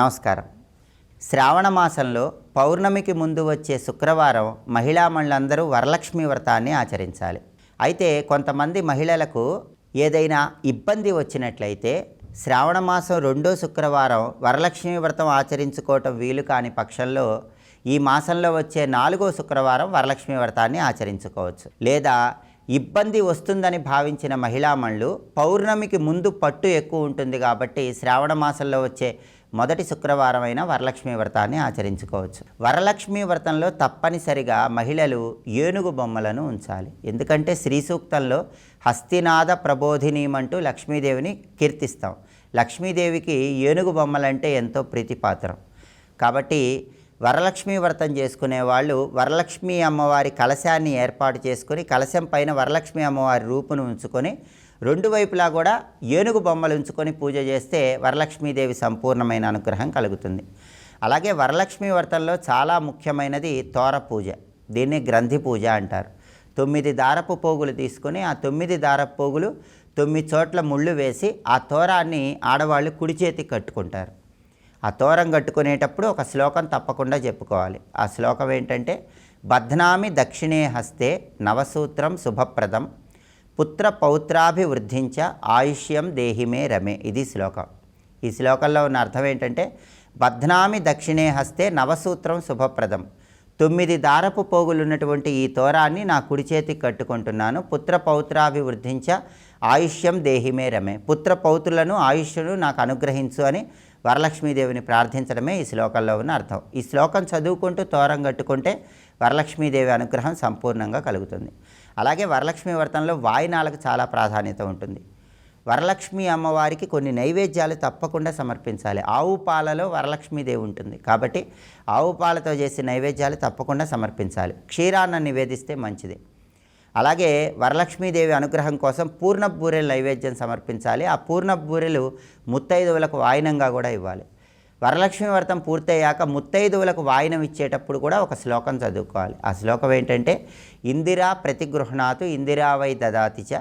నమస్కారం. శ్రావణ మాసంలో పౌర్ణమికి ముందు వచ్చే శుక్రవారం మహిళా వరలక్ష్మి వ్రతాన్ని ఆచరించాలి. అయితే కొంతమంది మహిళలకు ఏదైనా ఇబ్బంది వచ్చినట్లయితే శ్రావణ మాసం రెండో శుక్రవారం వరలక్ష్మి వ్రతం ఆచరించుకోవటం వీలు కాని పక్షంలో ఈ మాసంలో వచ్చే నాలుగో శుక్రవారం వరలక్ష్మి వ్రతాన్ని ఆచరించుకోవచ్చు. లేదా ఇబ్బంది వస్తుందని భావించిన మహిళామణులు పౌర్ణమికి ముందు పట్టు ఎక్కువ ఉంటుంది కాబట్టి శ్రావణ మాసంలో వచ్చే మొదటి శుక్రవారం అయిన వరలక్ష్మి వ్రతాన్ని ఆచరించుకోవచ్చు. వరలక్ష్మి వ్రతంలో తప్పనిసరిగా మహిళలు ఏనుగు బొమ్మలను ఉంచాలి. ఎందుకంటే శ్రీ సూక్తంలో హస్తినాద ప్రబోధినీమంటూ లక్ష్మీదేవిని కీర్తిస్తాం. లక్ష్మీదేవికి ఏనుగు బొమ్మలంటే ఎంతో ప్రీతిపాత్రం. కాబట్టి వరలక్ష్మి వ్రతం చేసుకునే వాళ్ళు వరలక్ష్మి అమ్మవారి కలశాన్ని ఏర్పాటు చేసుకొని కలశం పైన వరలక్ష్మి అమ్మవారి రూపును ఉంచుకొని రెండు వైపులా కూడా ఏనుగు బొమ్మలు ఉంచుకొని పూజ చేస్తే వరలక్ష్మీదేవి సంపూర్ణమైన అనుగ్రహం కలుగుతుంది. అలాగే వరలక్ష్మి వ్రతంలో చాలా ముఖ్యమైనది తోర పూజ. దీన్ని గ్రంథి పూజ అంటారు. తొమ్మిది దారపు పోగులు తీసుకొని ఆ తొమ్మిది దారపు పోగులు తొమ్మిది చోట్ల ముళ్ళు వేసి ఆ తోరాన్ని ఆడవాళ్ళు కుడి చేతికి కట్టుకుంటారు. ఆ తోరం కట్టుకునేటప్పుడు ఒక శ్లోకం తప్పకుండా చెప్పుకోవాలి. ఆ శ్లోకం ఏంటంటే బధ్నామి దక్షిణే హస్తే నవసూత్రం శుభప్రదం. పుత్ర పౌత్రాభివృద్ధించ ఆయుష్యం దేహిమే రమే. ఇది శ్లోకం. ఈ శ్లోకంలో ఉన్న అర్థం ఏంటంటే బధ్నామి దక్షిణే హస్తే నవసూత్రం శుభప్రదం. తొమ్మిది దారపు పోగులు ఉన్నటువంటి ఈ తోరాన్ని నా కుడి చేతికి కట్టుకుంటున్నాను. పుత్ర పౌత్రాభివృద్ధించ ఆయుష్యం దేహిమే రమే. పుత్ర పౌత్రులను ఆయుష్ను నాకు అనుగ్రహించు అని వరలక్ష్మీదేవిని ప్రార్థించడమే ఈ శ్లోకంలో ఉన్న అర్థం. ఈ శ్లోకం చదువుకుంటూ తోరం కట్టుకుంటే వరలక్ష్మీదేవి అనుగ్రహం సంపూర్ణంగా కలుగుతుంది. అలాగే వరలక్ష్మి వ్రతంలో వాయినాలకు చాలా ప్రాధాన్యత ఉంటుంది. వరలక్ష్మి అమ్మవారికి కొన్ని నైవేద్యాలు తప్పకుండా సమర్పించాలి. ఆవు పాలలో వరలక్ష్మీదేవి ఉంటుంది కాబట్టి ఆవు పాలతో చేసే నైవేద్యాలు తప్పకుండా సమర్పించాలి. క్షీరాన్న నివేదిస్తే మంచిది. అలాగే వరలక్ష్మీదేవి అనుగ్రహం కోసం పూర్ణ బూరెల నైవేద్యం సమర్పించాలి. ఆ పూర్ణ బూరెలు ముత్తైదువులకు వాయినంగా కూడా ఇవ్వాలి. వరలక్ష్మి వ్రతం పూర్తయ్యాక ముత్తైదువులకు వాయినం ఇచ్చేటప్పుడు కూడా ఒక శ్లోకం చదువుకోవాలి. ఆ శ్లోకం ఏంటంటే ఇందిరా ప్రతిగృహణాతు ఇందిరావై దదాతిచ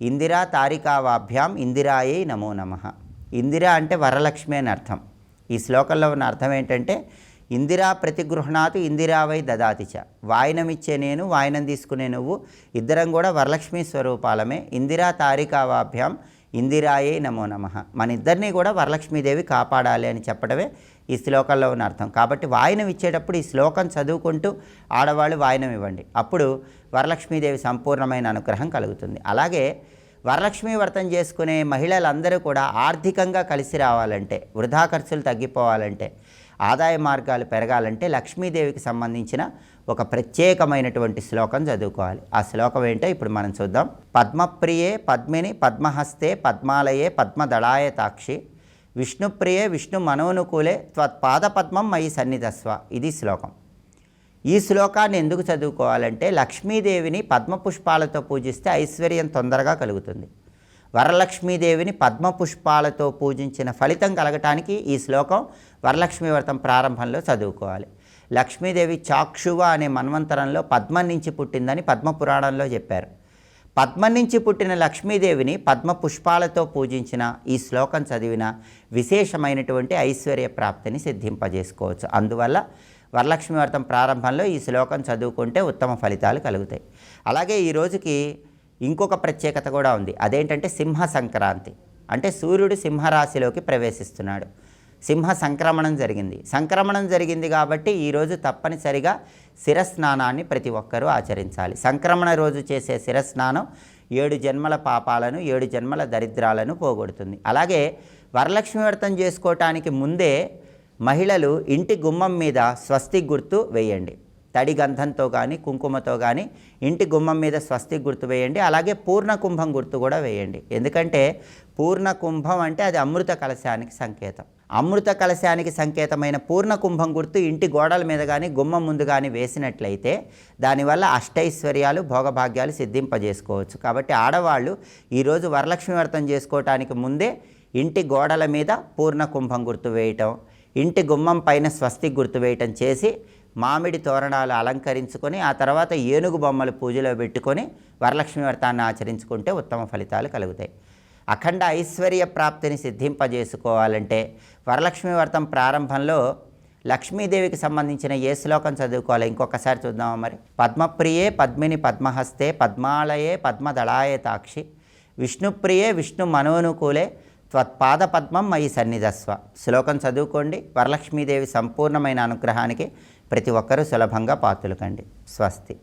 ఇందిరా తారికావాభ్యాం ఇందిరాయే నమో నమ. ఇందిరా అంటే వరలక్ష్మి అని అర్థం. ఈ శ్లోకంలో ఉన్న అర్థం ఏంటంటే ఇందిరా ప్రతిగృహణాతు ఇందిరావై దదాతిచ వాయినమిచ్చే నేను వాయినం తీసుకునే నువ్వు ఇద్దరం కూడా వరలక్ష్మి స్వరూపాలమే ఇందిరా తారికావాభ్యాం ఇందిరాయే నమో నమ. మన ఇద్దరిని కూడా వరలక్ష్మీదేవి కాపాడాలి అని చెప్పడమే ఈ శ్లోకంలో ఉన్న అర్థం. కాబట్టి వాయనం ఇచ్చేటప్పుడు ఈ శ్లోకం చదువుకుంటూ ఆడవాళ్ళు వాయనం ఇవ్వండి. అప్పుడు వరలక్ష్మీదేవి సంపూర్ణమైన అనుగ్రహం కలుగుతుంది. అలాగే వరలక్ష్మి వ్రతం చేసుకునే మహిళలందరూ కూడా ఆర్థికంగా కలిసి రావాలంటే వృధా ఖర్చులు తగ్గిపోవాలంటే ఆదాయ మార్గాలు పెరగాలంటే లక్ష్మీదేవికి సంబంధించిన ఒక ప్రత్యేకమైనటువంటి శ్లోకం చదువుకోవాలి. ఆ శ్లోకం ఏంటో ఇప్పుడు మనం చూద్దాం. పద్మప్రియే పద్మిని పద్మహస్తే పద్మాలయే పద్మదళాయ తాక్షి విష్ణుప్రియే విష్ణు మనోనుకూలే త్వత్పాద పద్మం మయి సన్నిధస్వ. ఇది శ్లోకం. ఈ శ్లోకాన్ని ఎందుకు చదువుకోవాలంటే లక్ష్మీదేవిని పద్మపుష్పాలతో పూజిస్తే ఐశ్వర్యం తొందరగా కలుగుతుంది. వరలక్ష్మీదేవిని పద్మపుష్పాలతో పూజించిన ఫలితం కలగటానికి ఈ శ్లోకం వరలక్ష్మి వ్రతం ప్రారంభంలో చదువుకోవాలి. లక్ష్మీదేవి చాక్షువ అనే మన్వంతరంలో పద్మం నుంచి పుట్టిందని పద్మపురాణంలో చెప్పారు. పద్మం నుంచి పుట్టిన లక్ష్మీదేవిని పద్మ పుష్పాలతో పూజించిన ఈ శ్లోకం చదివిన విశేషమైనటువంటి ఐశ్వర్య ప్రాప్తిని సిద్ధింపజేసుకోవచ్చు. అందువల్ల వరలక్ష్మి వ్రతం ప్రారంభంలో ఈ శ్లోకం చదువుకుంటే ఉత్తమ ఫలితాలు కలుగుతాయి. అలాగే ఈ రోజుకి ఇంకొక ప్రత్యేకత కూడా ఉంది. అదేంటంటే సింహ సంక్రాంతి అంటే సూర్యుడు సింహరాశిలోకి ప్రవేశిస్తున్నాడు. సింహ సంక్రమణం జరిగింది. సంక్రమణం జరిగింది కాబట్టి ఈరోజు తప్పనిసరిగా శిరస్నానాన్ని ప్రతి ఒక్కరూ ఆచరించాలి. సంక్రమణ రోజు చేసే శిరస్నానం ఏడు జన్మల పాపాలను ఏడు జన్మల దరిద్రాలను పోగొడుతుంది. అలాగే వరలక్ష్మి వ్రతం చేసుకోవటానికి ముందే మహిళలు ఇంటి గుమ్మం మీద స్వస్తి గుర్తు వేయండి. తడి గంధంతో కానీ కుంకుమతో కానీ ఇంటి గుమ్మం మీద స్వస్తి గుర్తు వేయండి. అలాగే పూర్ణ కుంభం గుర్తు కూడా వేయండి. ఎందుకంటే పూర్ణ కుంభం అంటే అది అమృత కలశానికి సంకేతం. అమృత కలశానికి సంకేతమైన పూర్ణ కుంభం గుర్తు ఇంటి గోడల మీద కానీ గుమ్మం ముందు కానీ వేసినట్లయితే దానివల్ల అష్టైశ్వర్యాలు భోగభాగ్యాలు సిద్ధింపజేసుకోవచ్చు. కాబట్టి ఆడవాళ్ళు ఈరోజు వరలక్ష్మి వ్రతం చేసుకోవటానికి ముందే ఇంటి గోడల మీద పూర్ణ కుంభం గుర్తు వేయటం ఇంటి గుమ్మం పైన స్వస్తి గుర్తు వేయటం చేసి మామిడి తోరణాలు అలంకరించుకొని ఆ తర్వాత ఏనుగు బొమ్మలు పూజలో పెట్టుకొని వరలక్ష్మి వ్రతాన్ని ఆచరించుకుంటే ఉత్తమ ఫలితాలు కలుగుతాయి. అఖండ ఐశ్వర్య ప్రాప్తిని సిద్ధింపజేసుకోవాలంటే వరలక్ష్మి వ్రతం ప్రారంభంలో లక్ష్మీదేవికి సంబంధించిన ఏ శ్లోకం చదువుకోవాలి? ఇంకొకసారి చూద్దామా మరి. పద్మప్రియే పద్మిని పద్మహస్తే పద్మాలయే పద్మదళాయ తాక్షి. విష్ణుప్రియే విష్ణు మనోనుకూలే త్వత్పాద పద్మం మయి సన్నిధస్వ. శ్లోకం చదువుకోండి. వరలక్ష్మీదేవి సంపూర్ణమైన అనుగ్రహానికి ప్రతి ఒక్కరూ సులభంగా పాతులు కండి. స్వస్తి.